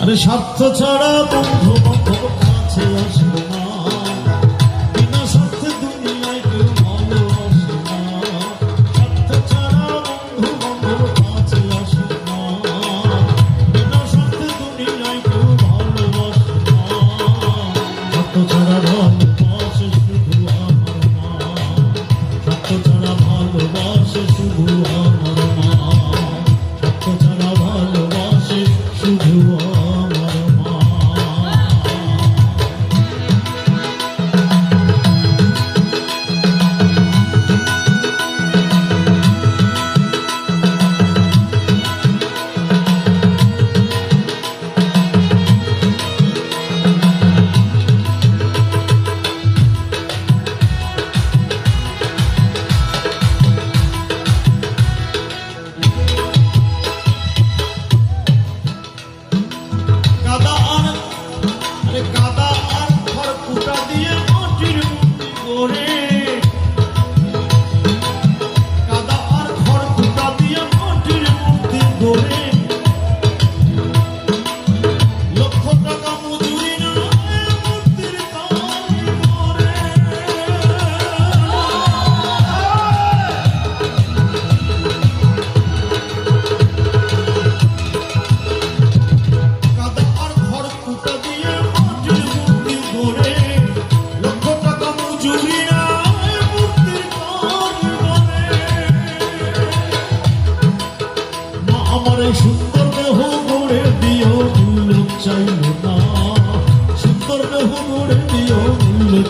আরে স্বার্থ ছাড়া বন্ধু বান্ধব কাছে আসবে না। বিনা স্বার্থে দুনিয়ায় কেউ ভালোবাসে না। স্বার্থ ছাড়া বন্ধু বান্ধব কাছে আসবে না। বিনা স্বার্থে দুনিয়ায় কেউ ভালোবাসে না। স্বার্থ ছাড়া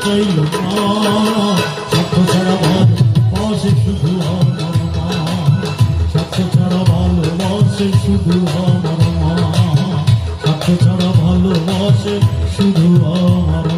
চাইল না। ছাড়া ভালোবাসে শুধু আমার মা। ছাড়া ভালোবাসে শুধু আমার মা।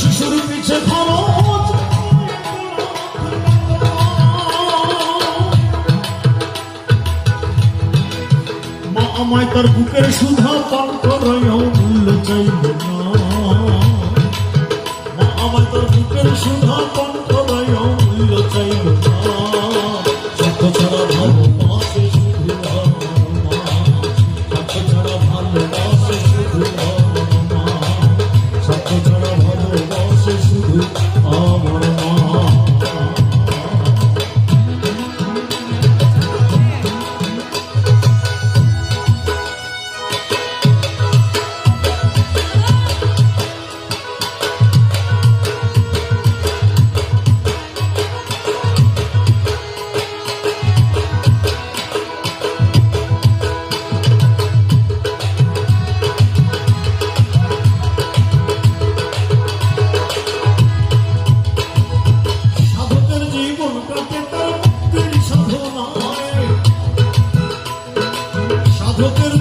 শিশুর পিছে ধরো মা আমায় তার বুকের সুধা পান করাই মূল্য চাইব না।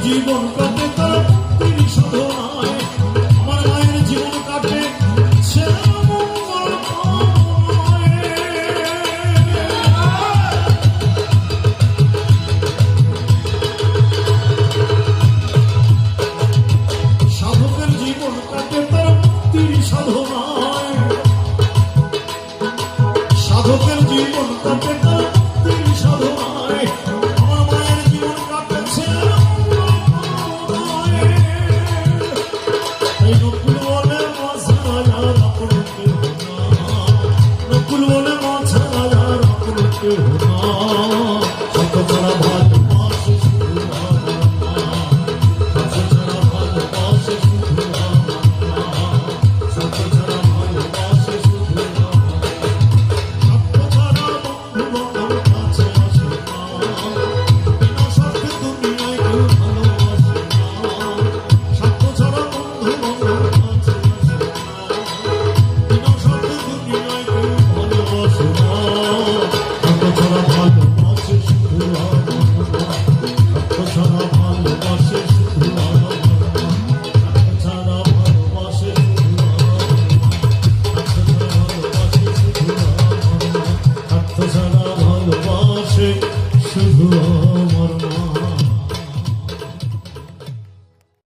জীবন কাটে তার তিনি সাধনায় মায়ের জীবন কাটে সাধকের জীবন কাটে তার তিনি সাধনায় সাধকের জীবন কাটে